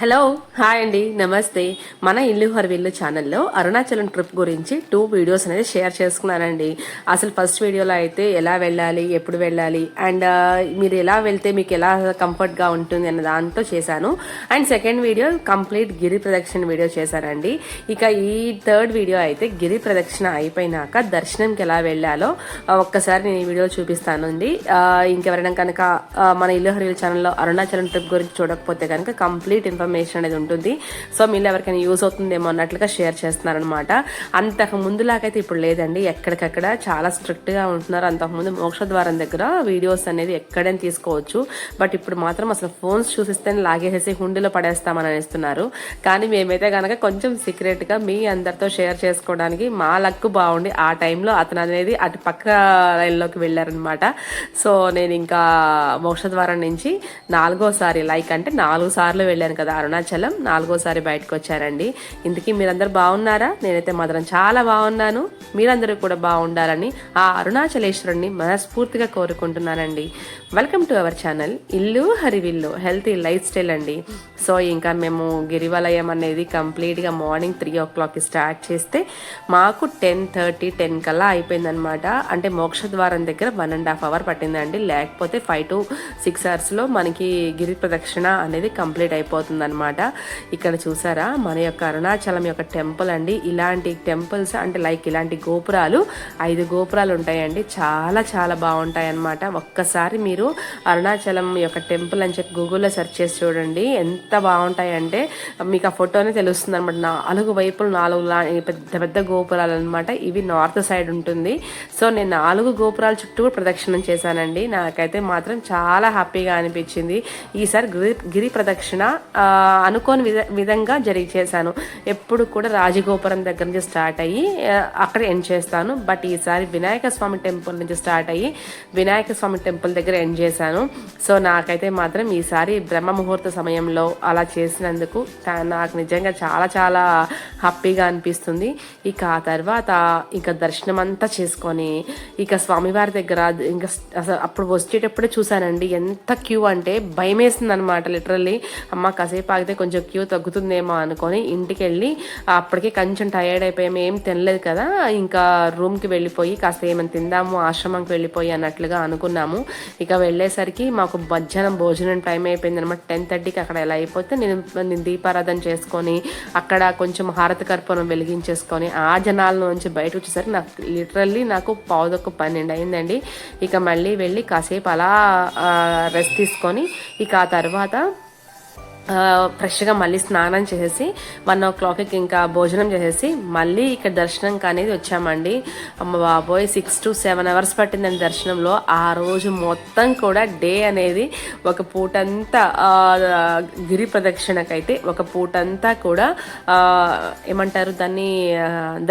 Hello hi అండి నమస్తే. మన ఇల్లు హర్విల్లు ఛానల్లో అరుణాచలం ట్రిప్ గురించి టూ వీడియోస్ అనేది షేర్ చేసుకున్నానండి. అసలు ఫస్ట్ వీడియోలో అయితే ఎలా వెళ్ళాలి ఎప్పుడు వెళ్ళాలి అండ్ మీరు ఎలా వెళ్తే మీకు ఎలా కంఫర్ట్గా ఉంటుంది అన్న దాంతో చేశాను. అండ్ సెకండ్ వీడియో కంప్లీట్ గిరి ప్రదక్షిణ వీడియో చేశానండి. ఇక ఈ థర్డ్ వీడియో అయితే గిరి ప్రదక్షిణ అయిపోయినాక దర్శనంకి ఎలా వెళ్ళాలో ఒక్కసారి నేను ఈ వీడియో చూపిస్తానండి. అండి ఇంకెవరైనా కనుక మన ఇల్లు హరిల్ ఛానల్లో అరుణాచలం ట్రిప్ గురించి చూడకపోతే కనుక కంప్లీట్ ఇన్ఫర్మేషన్ అనేది ఉంటుంది. సో మీరు ఎవరికైనా యూజ్ అవుతుందేమో అన్నట్లుగా షేర్ చేస్తున్నారనమాట అంతకు ముందులాగైతే ఇప్పుడు లేదండి. ఎక్కడికక్కడ చాలా స్ట్రిక్ట్గా ఉంటున్నారు. అంతకుముందు మోక్ష ద్వారం దగ్గర వీడియోస్ అనేది ఎక్కడైనా తీసుకోవచ్చు. బట్ ఇప్పుడు మాత్రం అసలు ఫోన్స్ చూసిస్తేనే లాగేసేసి హుండీలో పడేస్తామని అనేస్తున్నారు. కానీ మేమైతే కనుక కొంచెం సీక్రెట్గా మీ అందరితో షేర్ చేసుకోవడానికి మా లక్ బాగుండి ఆ టైంలో అతను అనేది అటు పక్క రైల్లోకి వెళ్ళారనమాట సో నేను ఇంకా మోక్ష ద్వారం నుంచి నాలుగోసారి లైక్ అంటే నాలుగు సార్లు వెళ్ళాను కదా. అరుణాచలం నాలుగోసారి బయటకు వచ్చారండి ఇంతకీ మీరందరూ బాగున్నారా? నేనైతే మాత్రం చాలా బాగున్నాను. మీరందరూ కూడా బాగుండాలని ఆ అరుణాచలేశ్వరుణ్ణి మనస్ఫూర్తిగా కోరుకుంటున్నానండి. వెల్కమ్ టు అవర్ ఛానల్ ఇల్లు హరివిల్లు హెల్తీ లైఫ్ స్టైల్ అండి. సో ఇంకా మేము గిరివలయం అనేది కంప్లీట్గా మార్నింగ్ త్రీ ఓ క్లాక్కి స్టార్ట్ చేస్తే మాకు టెన్ థర్టీ టెన్ కల్లా అయిపోయిందనమాట అంటే మోక్ష ద్వారం దగ్గర వన్ అండ్ హాఫ్ అవర్ పట్టిందండి. లేకపోతే ఫైవ్ టు సిక్స్ అవర్స్లో మనకి గిరి ప్రదక్షిణ అనేది కంప్లీట్ అయిపోతుందనమాట ఇక్కడ చూసారా? మన యొక్క అరుణాచలం యొక్క టెంపుల్ అండి. ఇలాంటి టెంపుల్స్ అంటే లైక్ ఇలాంటి గోపురాలు ఐదు గోపురాలు ఉంటాయండి. చాలా చాలా బాగుంటాయి అన్నమాట ఒక్కసారి మీరు అరుణాచలం యొక్క టెంపుల్ అని చెప్పి గూగుల్లో సెర్చ్ చేసి చూడండి. ఎంత బాగుంటాయంటే మీకు ఆ ఫోటోనే తెలుస్తుంది అనమాట నాలుగు వైపులు నాలుగు లా- పెద్ద పెద్ద గోపురాలు అనమాట ఇవి నార్త్ సైడ్ ఉంటుంది. సో నేను నాలుగు గోపురాల చుట్టూ ప్రదక్షిణం చేశానండి. నాకైతే మాత్రం చాలా హ్యాపీగా అనిపించింది. ఈసారి గిరి గిరి ప్రదక్షిణ అనుకోని విధ విధంగా జరిగి చేశాను. ఎప్పుడు కూడా రాజగోపురం దగ్గర నుంచి స్టార్ట్ అయ్యి అక్కడ ఎండ్ చేస్తాను. బట్ ఈసారి వినాయక స్వామి టెంపుల్ నుంచి స్టార్ట్ అయ్యి వినాయక స్వామి టెంపుల్ దగ్గర ఎండ్ చేశాను. సో నాకైతే మాత్రం ఈసారి బ్రహ్మ ముహూర్త సమయంలో అలా చేసినందుకు నాకు నిజంగా చాలా చాలా హ్యాపీగా అనిపిస్తుంది. ఇక ఆ తర్వాత ఇక దర్శనం అంతా చేసుకొని ఇక స్వామివారి దగ్గర ఇంకా అసలు అప్పుడు వచ్చేటప్పుడే చూశానండి ఎంత క్యూ అంటే భయం వేసింది అనమాట లిటరల్లీ. అమ్మ కాసేపు ఆగితే కొంచెం క్యూ తగ్గుతుందేమో అనుకొని ఇంటికి వెళ్ళి అప్పటికే కొంచెం టైర్డ్ అయిపోయాము ఏం తినలేదు కదా ఇంకా రూమ్కి వెళ్ళిపోయి కాస్త ఏమైనా తిందాము ఆశ్రమంకి వెళ్ళిపోయి అన్నట్లుగా అనుకున్నాము. ఇక వెళ్ళేసరికి మాకు మధ్యాహ్నం భోజనం టైం అయిపోయింది అనమాట. టెన్ థర్టీకి అక్కడ ఎలా అయిపోతే నేను నేను దీపారాధన చేసుకొని అక్కడ కొంచెం హారతి కర్పూరం వెలిగించేసుకొని ఆ జనాల నుంచి బయట వచ్చేసరికి నాకు లిటరల్లీ నాకు పావుదొక్క పన్నెండు అయిందండి. ఇక మళ్ళీ వెళ్ళి కాసేపు అలా రెస్ట్ తీసుకొని ఇక ఆ తర్వాత ఫ్రెష్గా మళ్ళీ స్నానం చేసేసి వన్ ఓ క్లాక్కి ఇంకా భోజనం చేసేసి మళ్ళీ ఇక్కడ దర్శనంకి అనేది వచ్చామండి. అమ్మ బాబోయ్ సిక్స్ టు సెవెన్ అవర్స్ పట్టిందండి దర్శనంలో. ఆ రోజు మొత్తం కూడా డే అనేది ఒక పూటంతా గిరి ప్రదక్షిణకైతే ఒక పూటంతా కూడా ఏమంటారు దాన్ని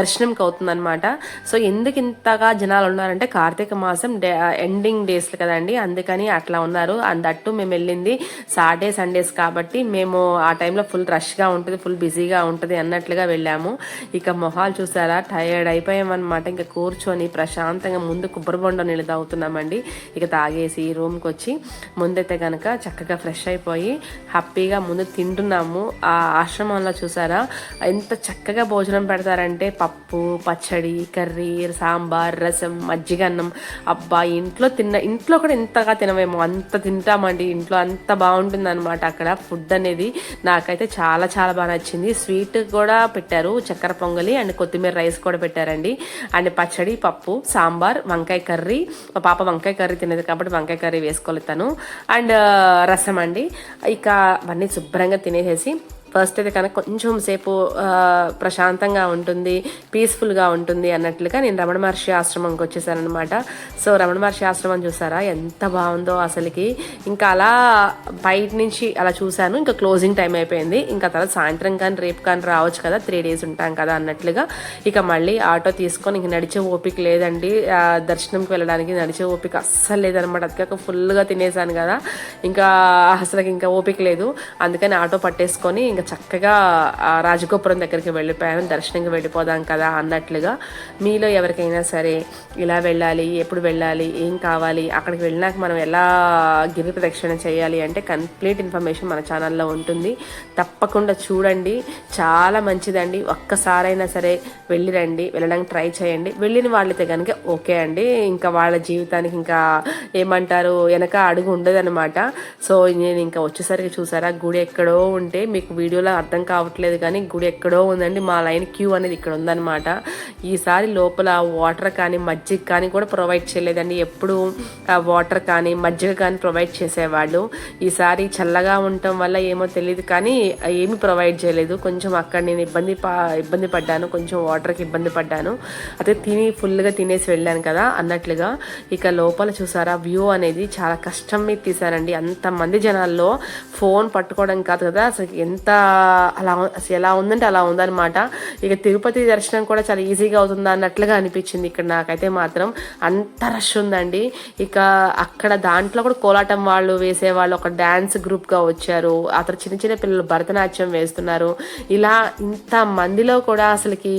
దర్శనంకి అవుతుందన్నమాట. సో ఎందుకు ఇంతగా జనాలు ఉన్నారంటే కార్తీక మాసం డే ఎండింగ్ డేస్ కదండి. అందుకని అట్లా ఉన్నారు. అందట్టు మేము వెళ్ళింది సాటర్డే సండేస్ కాబట్టి మేము ఆ టైంలో ఫుల్ రష్గా ఉంటుంది ఫుల్ బిజీగా ఉంటుంది అన్నట్లుగా వెళ్ళాము. ఇక మొహాలు చూసారా? టైర్డ్ అయిపోయామన్నమాట. ఇంకా కూర్చొని ప్రశాంతంగా ముందు కొబ్బరి బొండ నీళ్ళు తాగుతున్నామండి. ఇక తాగేసి రూమ్కి వచ్చి ముందైతే కనుక చక్కగా ఫ్రెష్ అయిపోయి హ్యాపీగా ముందు తింటున్నాము. ఆ ఆశ్రమంలో చూసారా? ఎంత చక్కగా భోజనం పెడతారంటే పప్పు పచ్చడి కర్రీ సాంబార్ రసం మజ్జిగ అన్నం అబ్బా ఇంట్లో తిన్న ఇంట్లో కూడా ఇంతగా తినవేమో. అంత తింటామండి. ఇంట్లో అంత బాగుంటుంది అనమాట అక్కడ. ఫుడ్ అనేది నాకైతే చాలా చాలా బాగా నచ్చింది. స్వీట్ కూడా పెట్టారు చక్కెర పొంగలి అండ్ కొత్తిమీర రైస్ కూడా పెట్టారండి. అండ్ పచ్చడి పప్పు సాంబార్ వంకాయ కర్రీ. మా పాప వంకాయ కర్రీ తినేది కాబట్టి వంకాయ కర్రీ వేసుకోలేతాను అండ్ రసం అండి. ఇక అవన్నీ శుభ్రంగా తినేసేసి ఫస్ట్ అయితే కనుక కొంచెం సేపు ప్రశాంతంగా ఉంటుంది పీస్ఫుల్గా ఉంటుంది అన్నట్లుగా నేను రమణ మహర్షి ఆశ్రమంకి వచ్చేసానమాట సో రమణ మహర్షి ఆశ్రమం చూసారా? ఎంత బాగుందో అసలుకి. ఇంకా అలా బయట నుంచి అలా చూశాను. ఇంకా క్లోజింగ్ టైం అయిపోయింది. ఇంకా తర్వాత సాయంత్రం కానీ రేపు కానీ రావచ్చు కదా త్రీ డేస్ ఉంటాం కదా అన్నట్లుగా. ఇక మళ్ళీ ఆటో తీసుకొని ఇంక నడిచే ఓపిక లేదండి. దర్శనంకి వెళ్ళడానికి నడిచే ఓపిక అస్సలు లేదనమాట అది ఫుల్గా తినేసాను కదా. ఇంకా అసలు ఇంకా ఓపిక లేదు. అందుకని ఆటో పట్టేసుకొని ఇంకా చక్కగా ఆ రాజగోపురం దగ్గరికి వెళ్ళిపోయాను దర్శనంకి వెళ్ళిపోదాం కదా అన్నట్లుగా. మీలో ఎవరికైనా సరే ఇలా వెళ్ళాలి ఎప్పుడు వెళ్ళాలి ఏం కావాలి అక్కడికి వెళ్ళినాక మనం ఎలా గిరి ప్రదక్షిణ చేయాలి అంటే కంప్లీట్ ఇన్ఫర్మేషన్ మన ఛానల్లో ఉంటుంది. తప్పకుండా చూడండి చాలా మంచిదండి. ఒక్కసారైనా సరే వెళ్ళిరండి వెళ్ళడానికి ట్రై చేయండి. వెళ్ళిన వాళ్ళైతే కనుక ఓకే అండి. ఇంకా వాళ్ళ జీవితానికి ఇంకా ఏమంటారు వెనక అడుగు ఉండదన్నమాట. సో నేను ఇంకా వచ్చేసరికి చూసారా గుడి ఎక్కడో ఉంటే మీకు వీడియో వీడియోలో అర్థం కావట్లేదు కానీ గుడి ఎక్కడో ఉందండి. మా లైన్ క్యూ అనేది ఇక్కడ ఉందన్నమాట. ఈసారి లోపల వాటర్ కానీ మజ్జిగ కానీ కూడా ప్రొవైడ్ చేయలేదండి. ఎప్పుడు వాటర్ కానీ మజ్జిగ కానీ ప్రొవైడ్ చేసేవాళ్ళు. ఈసారి చల్లగా ఉండటం వల్ల ఏమో తెలియదు కానీ ఏమి ప్రొవైడ్ చేయలేదు. కొంచెం అక్కడ నేను ఇబ్బంది ఇబ్బంది పడ్డాను. కొంచెం వాటర్కి ఇబ్బంది పడ్డాను. అదే తిని ఫుల్గా తినేసి వెళ్ళాను కదా అన్నట్లుగా. ఇక లోపల చూసారా వ్యూ అనేది చాలా కష్టం మీద తీసారండి అంతమంది జనాల్లో ఫోన్ పట్టుకోవడం కాదు కదా. అసలు ఎంత అలా అసలు ఎలా ఉందంటే అలా ఉందన్నమాట. ఇక తిరుపతి దర్శనం కూడా చాలా ఈజీగా అవుతుందా అన్నట్లుగా అనిపించింది ఇక్కడ నాకైతే మాత్రం. అంత రష్ ఉందండి. ఇక అక్కడ దాంట్లో కూడా కోలాటం వాళ్ళు వేసేవాళ్ళు ఒక డ్యాన్స్ గ్రూప్గా వచ్చారు. అతను చిన్న చిన్న పిల్లలు భరతనాట్యం వేస్తున్నారు. ఇలా ఇంత మందిలో కూడా అసలుకి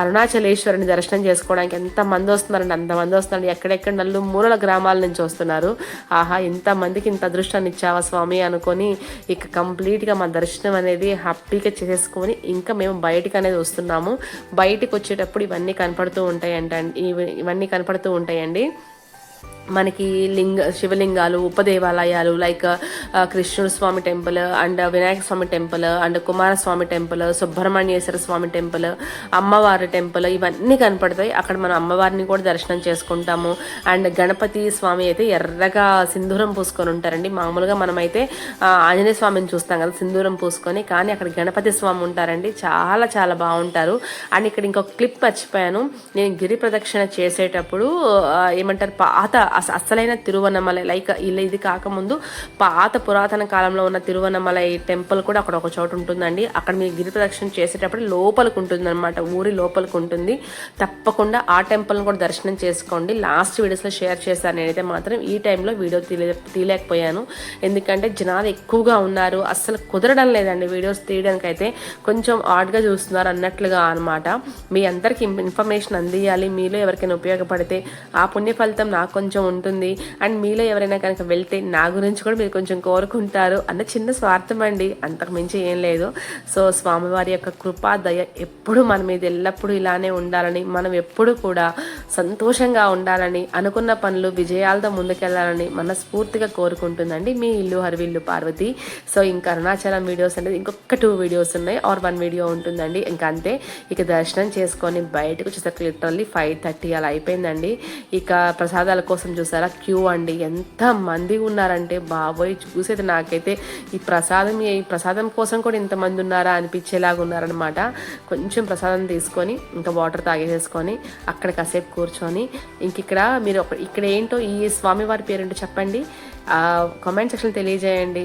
అరుణాచలేశ్వరుని దర్శనం చేసుకోవడానికి ఎంత మంది వస్తున్నారండి అంతమంది వస్తున్నారు ఎక్కడెక్కడ నల్లు మూలల గ్రామాల నుంచి వస్తున్నారు. ఆహా ఇంత మందికి ఇంత అదృష్టాన్ని ఇచ్చావా స్వామి అనుకొని ఇక కంప్లీట్గా మన దర్శనం అనేది హ్యాపీగా చేసుకొని ఇంకా మేము బయటికి అనేది వస్తున్నాము. బయటికి వచ్చేటప్పుడు ఇవన్నీ కనపడుతూ ఉంటాయంట ఇవన్నీ కనపడుతూ ఉంటాయండి. మనకి లింగ శివలింగాలు ఉపదేవాలయాలు లైక్ uh, కృష్ణుడు Swamy temple and Vinayaka Swamy temple and Kumaraswamy temple Subrahmanyeshwara Swamy temple అమ్మవారి టెంపుల్ ఇవన్నీ కనపడతాయి. అక్కడ మనం అమ్మవారిని కూడా దర్శనం చేసుకుంటాము. అండ్ గణపతి స్వామి అయితే ఎర్రగా సింధూరం పూసుకొని ఉంటారండి. మామూలుగా మనమైతే ఆంజనేయ స్వామిని చూస్తాం కదా సింధూరం పూసుకొని. కానీ అక్కడ గణపతి స్వామి ఉంటారండి. చాలా చాలా బాగుంటారు. అండ్ ఇక్కడ ఇంకొక క్లిప్ మర్చిపోయాను. నేను గిరి ప్రదక్షిణ చేసేటప్పుడు ఏమంటారు పాత అసలైన తిరువనమలై లైక్ ఇలా ఇది కాకముందు పాత పురాతన కాలంలో ఉన్న తిరువనమలై టెంపుల్ కూడా అక్కడ ఒక చోటు ఉంటుందండి. అక్కడ మీరు గిరి ప్రదక్షిణ చేసేటప్పుడు లోపలికి ఉంటుంది అనమాట ఊరి లోపలికి ఉంటుంది తప్పకుండా ఆ టెంపుల్ని కూడా దర్శనం చేసుకోండి. లాస్ట్ వీడియోస్లో షేర్ చేశాను నేనైతే మాత్రం ఈ టైంలో వీడియో తీలే తీయలేకపోయాను. ఎందుకంటే జనాలు ఎక్కువగా ఉన్నారు అస్సలు కుదరడం లేదండి వీడియోస్ తీయడానికి అయితే కొంచెం ఆడ్గా చూస్తున్నారు అన్నట్లుగా అనమాట మీ అందరికి ఇన్ఫర్మేషన్ అందియాలి మీలో ఎవరికైనా ఉపయోగపడితే. ఆ పుణ్య ఫలితం నాకు కొంచెం ఉంటుంది. అండ్ మీలో ఎవరైనా కనుక వెళ్తే నా గురించి కూడా మీరు కొంచెం కోరుకుంటారు అన్న చిన్న స్వార్థం అండి. అంతకు మించి ఏం లేదు. సో స్వామివారి యొక్క కృపా దయ ఎప్పుడు మన మీద ఎల్లప్పుడూ ఇలానే ఉండాలని మనం ఎప్పుడు కూడా సంతోషంగా ఉండాలని అనుకున్న పనులు విజయాలతో ముందుకెళ్ళాలని మనస్ఫూర్తిగా కోరుకుంటుందండి మీ ఇల్లు హరివిల్లు పార్వతి. సో ఇంకా అరుణాచలం వీడియోస్ అనేది ఇంకొక టూ వీడియోస్ ఉన్నాయి. ఆర్ వన్ వీడియో ఉంటుందండి. ఇంకా అంతే. ఇక దర్శనం చేసుకొని బయటకు వచ్చేసరికి లిటరల్లీ ఫైవ్ థర్టీ అలా అయిపోయిందండి. ఇక ప్రసాదాల కోసం చూసారా? క్యూ అండి. ఎంత మంది ఉన్నారంటే బాబోయ్ చూసేది నాకైతే ఈ ప్రసాదం ఈ ప్రసాదం కోసం కూడా ఇంతమంది ఉన్నారా అనిపించేలాగా ఉన్నారనమాట కొంచెం ప్రసాదం తీసుకొని ఇంకా వాటర్ తాగేసేసుకొని అక్కడ కాసేపు కూర్చొని ఇంక ఇక్కడ మీరు ఇక్కడ ఏంటో ఈ స్వామివారి పేరేంటో చెప్పండి. కామెంట్ సెక్షన్ తెలియజేయండి.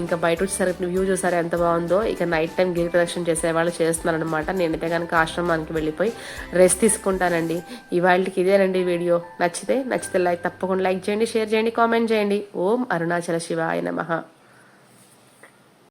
ఇంకా బయట వచ్చేసరికి వ్యూ చూసారు ఎంత బాగుందో. ఇక నైట్ టైం గిరి ప్రదక్షిణ చేసే వాళ్ళు చేస్తున్నారనమాట నేనైతే కనుక ఆశ్రమానికి వెళ్ళిపోయి రెస్ట్ తీసుకుంటానండి. ఇవాళకి ఇదేనండి వీడియో. నచ్చితే నచ్చితే లైక్ తప్పకుండా లైక్ చేయండి షేర్ చేయండి కామెంట్ చేయండి. ఓం అరుణాచల శివాయ నమ.